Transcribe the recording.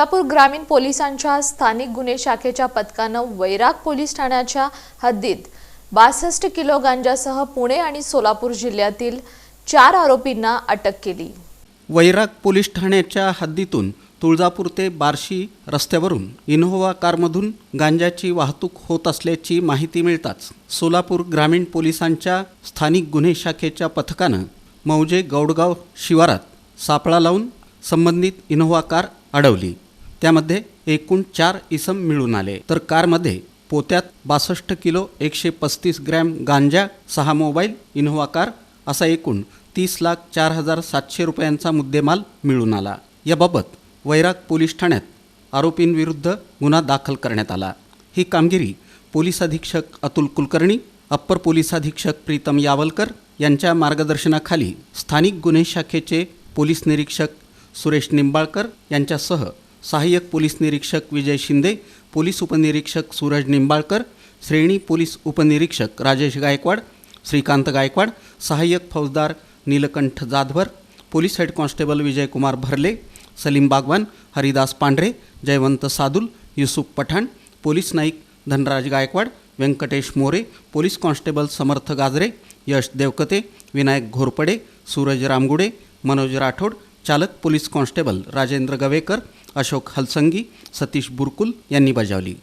सोलापूर ग्रामीण पोलिसांच्या स्थानिक गुन्हे शाखेच्या पथकानं वैराग पोलीस ठाण्याच्या हद्दीत बासष्ट किलो गांजासह पुणे आणि सोलापूर जिल्ह्यातील चार आरोपींना अटक केली. वैराग पोलीस ठाण्याच्या हद्दीतून तुळजापूर ते बार्शी रस्त्यावरून इनोव्हा कारमधून गांजाची वाहतूक होत असल्याची माहिती मिळताच सोलापूर ग्रामीण पोलिसांच्या स्थानिक गुन्हे शाखेच्या पथकानं मौजे गौडगाव शिवारात सापळा लावून संबंधित इनोव्हा कार अडवली. त्यामध्ये एकूण चार इसम मिळून आले. तर कारमध्ये पोत्यात बासष्ट किलो एकशे पस्तीस ग्रॅम गांजा सहा मोबाईल इनोव्हा कार असा एकूण तीस लाख चार हजार सातशे रुपयांचा मुद्देमाल मिळून आला. याबाबत वैराग पोलीस ठाण्यात आरोपींविरुद्ध गुन्हा दाखल करण्यात आला. ही कामगिरी पोलीस अधीक्षक अतुल कुलकर्णी अप्पर पोलीस अधीक्षक प्रीतम यावलकर यांच्या मार्गदर्शनाखाली स्थानिक गुन्हे शाखेचे पोलीस निरीक्षक सुरेश निंबाळकर यांच्यासह सहाय्यक पोलीस निरीक्षक विजय शिंदे पोलीस उपनिरीक्षक सूरज निंबाळकर श्रेणी पोलीस उपनिरीक्षक राजेश गायकवाड श्रीकांत गायकवाड सहाय्यक फौजदार Nilkanth Jadhavar police head constable Vijaykumar Bharle Salim Bagwan Haridas Pandhare Jaywant Sadul Yusuf Pathan police naik Dhanraj Gaikwad Venkatesh More police constable Samarth Gajare Yash Devkate Vinayak Ghorpade Suraj Ramgude Manoj Rathod चालक police constable Rajendra Gavekar Ashok Halsangi Satish Burkul यांनी बजावली.